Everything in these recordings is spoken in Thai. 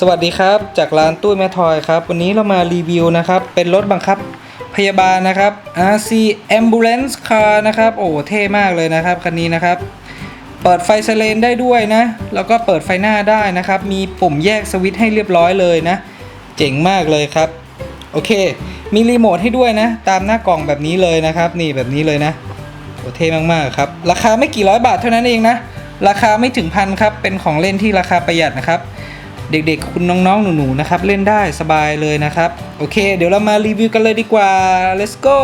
สวัสดีครับ จากร้านตู้แม่ทอยครับ วันนี้เรามารีวิวนะครับ เป็นรถบังคับพยาบาลนะครับ RC Ambulance Car นะครับ โอ้เท่มากเลยนะครับคันนี้นะครับ เปิดไฟไซเรนได้ด้วยนะ แล้วก็เปิดไฟหน้าได้นะครับ มีปุ่มแยกสวิตช์ให้เรียบร้อยเลยนะ เจ๋งมากเลยครับ โอเค มีรีโมทให้ด้วยนะ ตามหน้ากล่องแบบนี้เลยนะครับ นี่แบบนี้เลยนะ โอ้เท่มากๆครับ ราคาไม่กี่ร้อยบาทเท่านั้นเองนะ ราคาไม่ถึงพันครับ เป็นของเล่นที่ราคาประหยัดนะครับ เด็กๆ คุณน้องๆ หนูๆ นะครับ เล่นได้สบายเลยนะครับ โอเค เดี๋ยวเรามารีวิวกันเลยดีกว่า let's go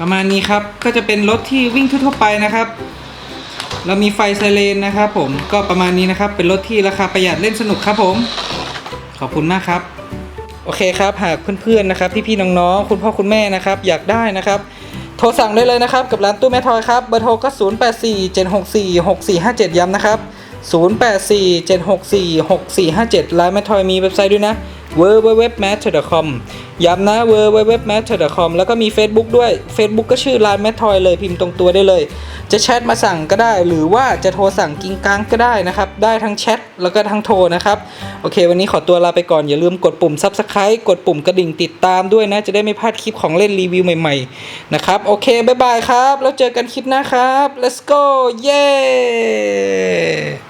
ประมาณนี้ครับ ก็จะเป็นรถที่วิ่งทั่วๆไปนะครับ เรามีไฟไซเรนนะครับผม ก็ประมาณนี้นะครับ เป็นรถที่ราคาประหยัดเล่นสนุกครับผม ขอบคุณมากครับ โอเคครับหากเพื่อนๆนะครับพี่ๆน้องๆคุณพ่อคุณแม่นะครับอยากได้นะครับโทรสั่งได้เลยนะครับกับร้านตู้แม่ทอยครับเบอร์โทรก็ 0 8 4 7 6 4 6 4 5 7 ย้ำนะครับ 0 8 4 7 6 4 6 4 5 7ร้านแม่ทอยมีเว็บไซต์ด้วยนะ w w w m a t c h c o m ย้ำนะ w w w m a t c h c o m แล้วก็มี Facebook ด้วย Facebook ก็ชื่อร้านแม่ทอยเลยพิมพ์ตรงตัวได้เลย จะแชทมาสั่งก็ได้ หรือว่าจะโทรสั่งกิงกังก็ได้นะครับ ได้ทั้งแชทแล้วก็ทั้งโทรนะครับ โอเค วันนี้ขอตัวลาไปก่อน อย่าลืมกดปุ่ม Subscribe กดปุ่มกระดิ่งติดตามด้วยนะ จะได้ไม่พลาดคลิปของเล่นรีวิวใหม่ๆนะครับโอเคบ๊ายบายครับ แล้วเจอกันคลิปหน้าครับ let's go เย้